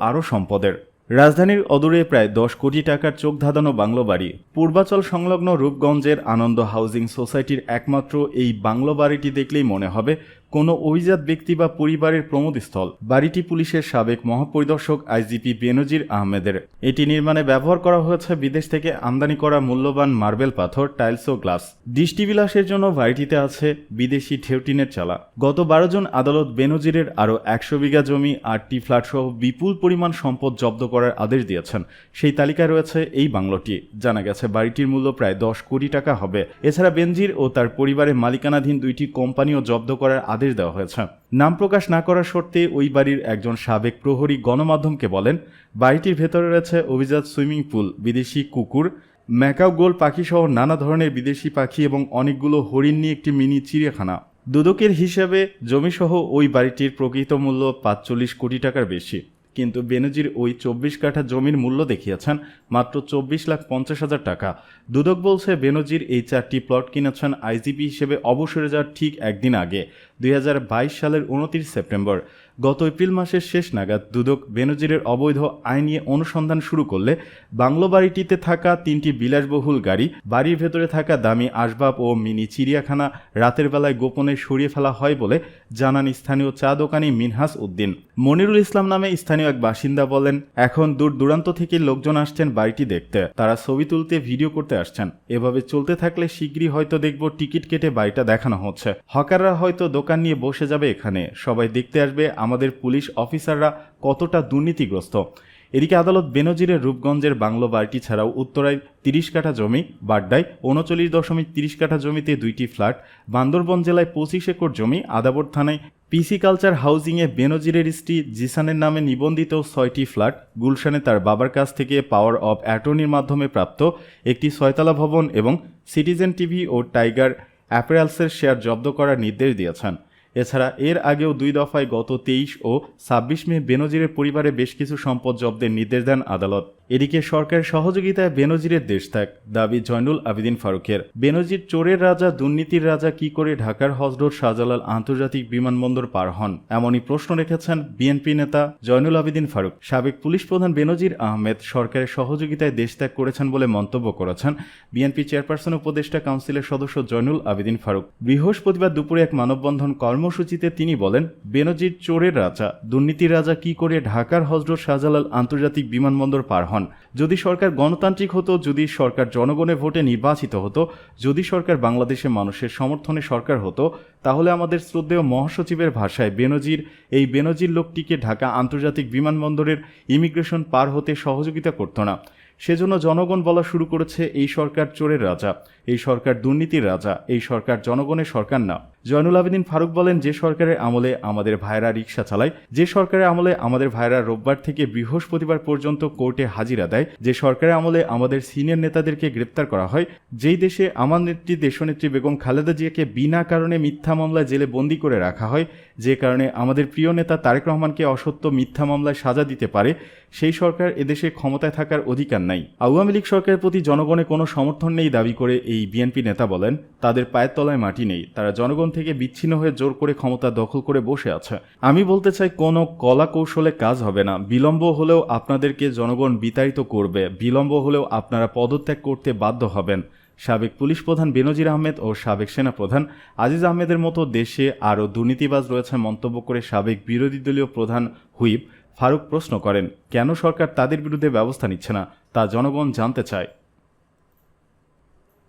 আরও সম্পদের। রাজধানীর অদূরে প্রায় দশ কোটি টাকার চোখ ধাঁধানো বাংলো বাড়ি। পূর্বাচল সংলগ্ন রূপগঞ্জের আনন্দ হাউজিং সোসাইটির একমাত্র এই বাংলো বাড়িটি দেখলেই মনে হবে কোনো অভিজাত ব্যক্তি বা পরিবারের প্রমোদস্থল। বাড়িটি পুলিশের সাবেক মহাপরিদর্শক আইজিপি বেনজির আহমেদের। এটি নির্মাণে ব্যবহার করা হয়েছে বিদেশ থেকে আমদানি করা মূল্যবান মার্বেল পাথর, টাইলস ও গ্লাস। দৃষ্টিবিলাসের জন্য বাড়িটিতে আছে বিদেশি ঠেউটিনের চালা। গত বারো জন আদালত বেনজিরের আরও একশো বিঘা জমি, আটটি ফ্ল্যাট সহ বিপুল পরিমাণ সম্পদ জব্দ করার আদেশ দিয়েছেন। সেই তালিকায় রয়েছে এই বাংলোটি। জানা গেছে, বাড়িটির মূল্য প্রায় দশ কোটি টাকা হবে। এছাড়া বেনজির ও তার পরিবারের মালিকানাধীন দুইটি কোম্পানিও জব্দ করার আদেশ দেওয়া হয়েছে। নাম প্রকাশ না করার শর্তে ওই বাড়ির একজন সাবেক প্রহরী গণমাধ্যমকে বলেন, বাড়িটির ভেতরে রয়েছে অভিজাত সুইমিং পুল, বিদেশি কুকুর, ম্যাকাও গোল পাখিসহ নানা ধরনের বিদেশি পাখি এবং অনেকগুলো হরিণ নিয়ে একটি মিনি চিড়িয়াখানা। দুদকের হিসাবে জমিসহ ওই বাড়িটির প্রকৃত মূল্য পাঁচচল্লিশ কোটি টাকার বেশি। কিন্তু বেনজির ওই চব্বিশ কাঠা জমির মূল্য দেখিয়েছেন মাত্র চব্বিশ লাখ পঞ্চাশ হাজার টাকা। দুদক বলছে বেনজির এই চারটি প্লট কিনেছেন আইজিপি হিসেবে অবসরে যাওয়ার ঠিক একদিন আগে, দুই হাজার বাইশ সালের উনত্রিশ সেপ্টেম্বর। গত এপ্রিল মাসের শেষ নাগাদ দুদক বেনজিরের অবৈধ আয় নিয়ে অনুসন্ধান শুরু করলে বাংলো বাড়িটিতে থাকা তিনটি বিলাসবহুল গাড়ি, বাড়ির ভেতরে থাকা দামি আসবাব ও মিনি চিড়িয়াখানা রাতের বেলায় গোপনে সরিয়ে ফেলা হয় বলে জানান স্থানীয় চা দোকানি মিনহাস উদ্দিন। মনিরুল ইসলাম নামে স্থানীয় এক বাসিন্দা বলেন, এখন দূর দূরান্ত থেকে লোকজন আসছেন বাড়িটি দেখতে। তারা ছবি তুলতে, ভিডিও করতে আসছেন। এভাবে চলতে থাকলে শীঘ্রই হয়তো দেখব টিকিট কেটে বাড়িটা দেখানো হচ্ছে। হকাররা হয়তো দোকান নিয়ে বসে যাবে এখানে। সবাই দেখতে আসবে আমাদের পুলিশ অফিসাররা কতটা দুর্নীতিগ্রস্ত। এদিকে আদালত বেনজিরের রূপগঞ্জের বাংলো বাড়িটি ছাড়াও উত্তরায় তিরিশ কাঠা জমি, বাড্ডায় উনচল্লিশ দশমিক তিরিশ কাঠা জমিতে দুইটি ফ্ল্যাট, বান্দরবন জেলায় পঁচিশ একর জমি, আদাবর থানায় পিসি কালচার হাউজিংয়ে বেনজিরের স্ত্রী জিসানের নামে নিবন্ধিত ছয়টি ফ্ল্যাট, গুলশানে তার বাবার কাছ থেকে পাওয়ার অব অ্যাটর্নির মাধ্যমে প্রাপ্ত একটি ছয়তলা ভবন এবং সিটিজেন টিভি ও টাইগার অ্যাপারেলসের শেয়ার জব্দ করার নির্দেশ দিয়েছেন। এছাড়া এর আগেও দুই দফায় গত তেইশ ও ছাব্বিশ মে বেনজিরের পরিবারে বেশ কিছু সম্পদ জব্দের নির্দেশ দেন আদালত। এদিকে সরকারের সহযোগিতায় বেনজিরের দেশ ত্যাগ, দাবি জয়নুল আবেদিন ফারুকের। বেনজির চোরের রাজা, দুর্নীতির রাজা কি করে ঢাকার হজরত শাহজালাল আন্তর্জাতিক বিমানবন্দর পার হন, এমনই প্রশ্ন রেখেছেন বিএনপি নেতা জয়নুল আবেদিন ফারুক। সাবেক পুলিশ প্রধান বেনজির আহমেদ সরকারের সহযোগিতায় দেশ ত্যাগ করেছেন বলে মন্তব্য করেছেন বিএনপি চেয়ারপারসন উপদেষ্টা কাউন্সিলের সদস্য জয়নুল আবেদিন ফারুক। বৃহস্পতিবার দুপুরে এক মানববন্ধন কর্মসূচিতে তিনি বলেন, বেনজির চোরের রাজা দুর্নীতির রাজা কি করে ঢাকার হজরত শাহজালাল আন্তর্জাতিক বিমানবন্দর পার হন? যদি সরকার গণতান্ত্রিক হতো, যদি সরকার জনগণের ভোটে নির্বাচিত হতো, যদি সরকার বাংলাদেশের মানুষের সমর্থনে সরকার হতো, তাহলে আমাদের শ্রদ্ধেয় মহাসচিবের ভাষায় বেনজির, এই বেনজির লোকটিকে ঢাকা আন্তর্জাতিক বিমানবন্দরের ইমিগ্রেশন পার হতে সহযোগিতা করতো না। সেজন্য জনগণ বলা শুরু করেছে, এই সরকার চোরের রাজা, এই সরকার দুর্নীতির রাজা, এই সরকার জনগণের সরকার না। জয়নুল আবেদিন ফারুক বলেন, যে সরকারের আমলে আমাদের ভাইরা রিক্সা চালায়, যে সরকারের আমলে আমাদের ভাইরা রোববার থেকে বৃহস্পতিবার পর্যন্ত কোর্টে হাজিরা দেয়, যে সরকারের আমলে আমাদের সিনিয়র নেতাদেরকে গ্রেপ্তার করা হয়, যেই দেশে আমার নেত্রী, দেশনেত্রী বেগম খালেদা জিয়াকে বিনা কারণে মিথ্যা মামলায় জেলে বন্দি করে রাখা হয়, যে কারণে আমাদের প্রিয় নেতা তারেক রহমানকে অসত্য মিথ্যা মামলায় সাজা দিতে পারে, সেই সরকার এদেশে ক্ষমতায় থাকার অধিকার নাই। আওয়ামী লীগ সরকারের প্রতি জনগণের কোনো সমর্থন নেই দাবি করে এই বিএনপি নেতা বলেন, তাদের পায়ের তলায় মাটি নেই, তারা জনগণ থেকে বিচ্ছিন্ন হয়ে জোর করে ক্ষমতা দখল করে বসে আছে। আমি বলতে চাই, কোনো কলা কৌশলে কাজ হবে না। বিলম্ব হলেও আপনাদেরকে জনগণ বিতাড়িত করবে। বিলম্ব হলেও আপনারা পদত্যাগ করতে বাধ্য হবেন। সাবেক পুলিশ প্রধান বেনজির আহমেদ ও সাবেক সেনাপ্রধান আজিজ আহমেদের মতো দেশে আরও দুর্নীতিবাজ রয়েছে মন্তব্য করে সাবেক বিরোধী দলীয় প্রধান হুইপ ফারুক প্রশ্ন করেন, কেন সরকার তাদের বিরুদ্ধে ব্যবস্থা নিচ্ছে না তা জনগণ জানতে চায়।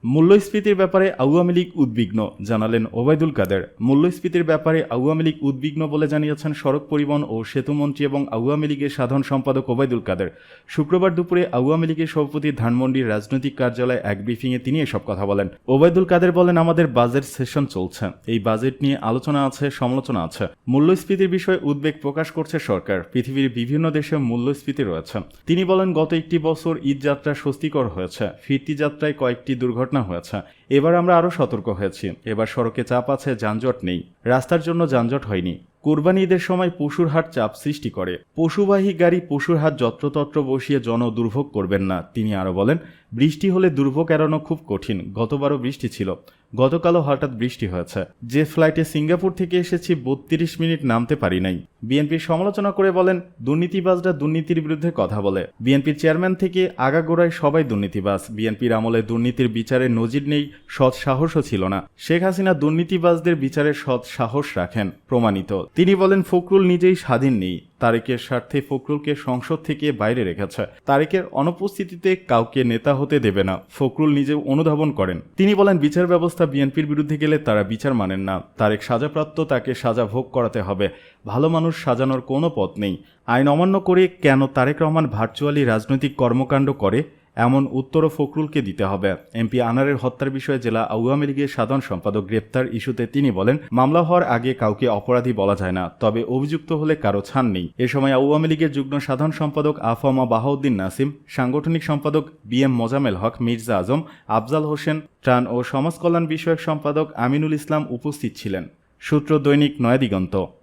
মূল্যস্ফীতির ব্যাপারে আওয়ামী লীগ উদ্বিগ্ন, জানালেন ওবায়দুল কাদের। মূল্যস্ফীতির ব্যাপারে আওয়ামী লীগ উদ্বিগ্ন বলে জানিয়েছেন সড়ক পরিবহন ও সেতুমন্ত্রী এবং আওয়ামী লীগের সাধারণ সম্পাদক ওবায়দুল কাদের। শুক্রবার দুপুরে আওয়ামী লীগের সভাপতি ধানমন্ডির রাজনৈতিক কার্যালয়ে এক ব্রিফিংয়ে তিনি এসব কথা বলেন। ওবায়দুল কাদের বলেন, আমাদের বাজেট সেশন চলছে। এই বাজেট নিয়ে আলোচনা আছে, সমালোচনা আছে। মূল্যস্ফীতির বিষয়ে উদ্বেগ প্রকাশ করছে সরকার। পৃথিবীর বিভিন্ন দেশে মূল্যস্ফীতি রয়েছে। তিনি বলেন, গত একটি বছর ঈদ যাত্রা স্বস্তিকর হয়েছে। ফিরতি যাত্রায় কয়েকটি দুর্ঘটনা হয়েছে। এবার আমরা আরও সতর্ক হয়েছি। এবার সড়কে চাপ আছে, যানজট নেই। রাস্তার জন্য যানজট হয়নি। কোরবানি ঈদের সময় পশুর হাট চাপ সৃষ্টি করে। পশুবাহী গাড়ি পশুর হাট যত্রতত্র বসিয়ে জন দুর্ভোগ করবেন না, তিনি আরও বলেন। বৃষ্টি হলে দুর্ভোগ এড়ানো খুব কঠিন। গতবারও বৃষ্টি ছিল। গতকালও হঠাৎ বৃষ্টি হয়েছে। যে ফ্লাইটে সিঙ্গাপুর থেকে এসেছি, বত্রিশ মিনিট নামতে পারি নাই। বিএনপির সমালোচনা করে বলেন, দুর্নীতিবাজরা দুর্নীতির বিরুদ্ধে কথা বলে। বিএনপির চেয়ারম্যান থেকে আগাগোড়ায় সবাই দুর্নীতিবাজ। বিএনপির আমলে দুর্নীতির বিচারে নজির নেই, সৎ সাহসও ছিল না। শেখ হাসিনা দুর্নীতিবাজদের বিচারে সৎ সাহস রাখেন, প্রমাণিত। তিনি বলেন, ফখরুল নিজেই স্বাধীন নেই। তারেকের স্বার্থে ফখরুলকে সংসদ থেকে বাইরে রেখেছে। তারেকের অনুপস্থিতিতে কাউকে নেতা হতে দেবে না। ফখরুল নিজে অনুধাবন করেন। তিনি বলেন, বিচার ব্যবস্থা বিএনপির বিরুদ্ধে গেলে তারা বিচার মানেন না। তারেক সাজাপ্রাপ্ত, তাকে সাজা ভোগ করাতে হবে। ভালো মানুষ সাজানোর কোনো পথ নেই। আইন অমান্য করে কেন তারেক রহমান ভার্চুয়ালি রাজনৈতিক কর্মকাণ্ড করে? এমন উত্তরও ফখরুলকে দিতে হবে। এমপি আনারের হত্যার বিষয়ে জেলা আওয়ামী লীগের সাধারণ সম্পাদক গ্রেপ্তার ইস্যুতে তিনি বলেন, মামলা হওয়ার আগে কাউকে অপরাধী বলা যায় না, তবে অভিযুক্ত হলে কারও ছান নেই। এ সময় আওয়ামী লীগের যুগ্ম সাধারণ সম্পাদক আফামা বাহাউদ্দিন নাসিম, সাংগঠনিক সম্পাদক বি এম মোজামেল হক, মির্জা আজম, আফজাল হোসেন ত্রাণ ও সমাজকল্যাণ বিষয়ক সম্পাদক আমিনুল ইসলাম উপস্থিত ছিলেন। সূত্র দৈনিক নয়াদিগন্ত।